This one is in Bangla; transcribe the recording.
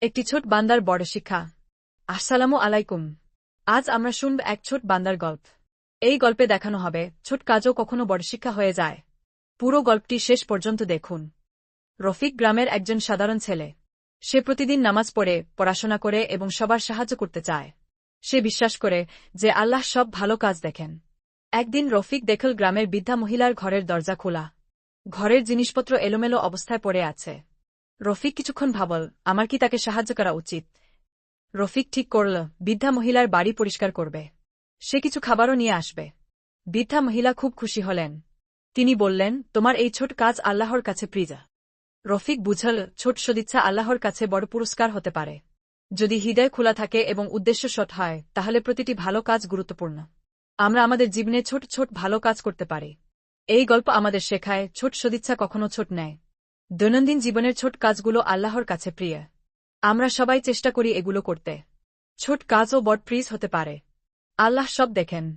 একটি ছোট বান্দার বড় শিক্ষা। আসসালামু আলাইকুম। আজ আমরা শুনব এক ছোট বান্দার গল্প। এই গল্পে দেখানো হবে, ছোট কাজও কখনো বড় শিক্ষা হয়ে যায়। পুরো গল্পটি শেষ পর্যন্ত দেখুন। রফিক গ্রামের একজন সাধারণ ছেলে। সে প্রতিদিন নামাজ পড়ে, পড়াশোনা করে এবং সবার সাহায্য করতে চায়। সে বিশ্বাস করে যে আল্লাহ সব ভালো কাজ দেখেন। একদিন রফিক দেখল গ্রামের বৃদ্ধা মহিলার ঘরের দরজা খোলা। ঘরের জিনিসপত্র এলোমেলো অবস্থায় পড়ে আছে। রফিক কিছুক্ষণ ভাবল, আমার কি তাকে সাহায্য করা উচিত? রফিক ঠিক করল, বৃদ্ধা মহিলার বাড়ি পরিষ্কার করবে। সে কিছু খাবারও নিয়ে আসবে। বৃদ্ধা মহিলা খুব খুশি হলেন। তিনি বললেন, তোমার এই ছোট কাজ আল্লাহর কাছে প্রিজা। রফিক বুঝল, ছোট সদিচ্ছা আল্লাহর কাছে বড় পুরস্কার হতে পারে। যদি হৃদয় খোলা থাকে এবং উদ্দেশ্য সৎ হয়, তাহলে প্রতিটি ভালো কাজ গুরুত্বপূর্ণ। আমরা আমাদের জীবনে ছোট ছোট ভালো কাজ করতে পারি। এই গল্প আমাদের শেখায়, ছোট সদিচ্ছা কখনো ছোট নেয়। দৈনন্দিন জীবনের ছোট কাজগুলো আল্লাহর কাছে প্রিয়। আমরা সবাই চেষ্টা করি এগুলো করতে। ছোট কাজও বটপ্রিজ হতে পারে। আল্লাহ সব দেখেন।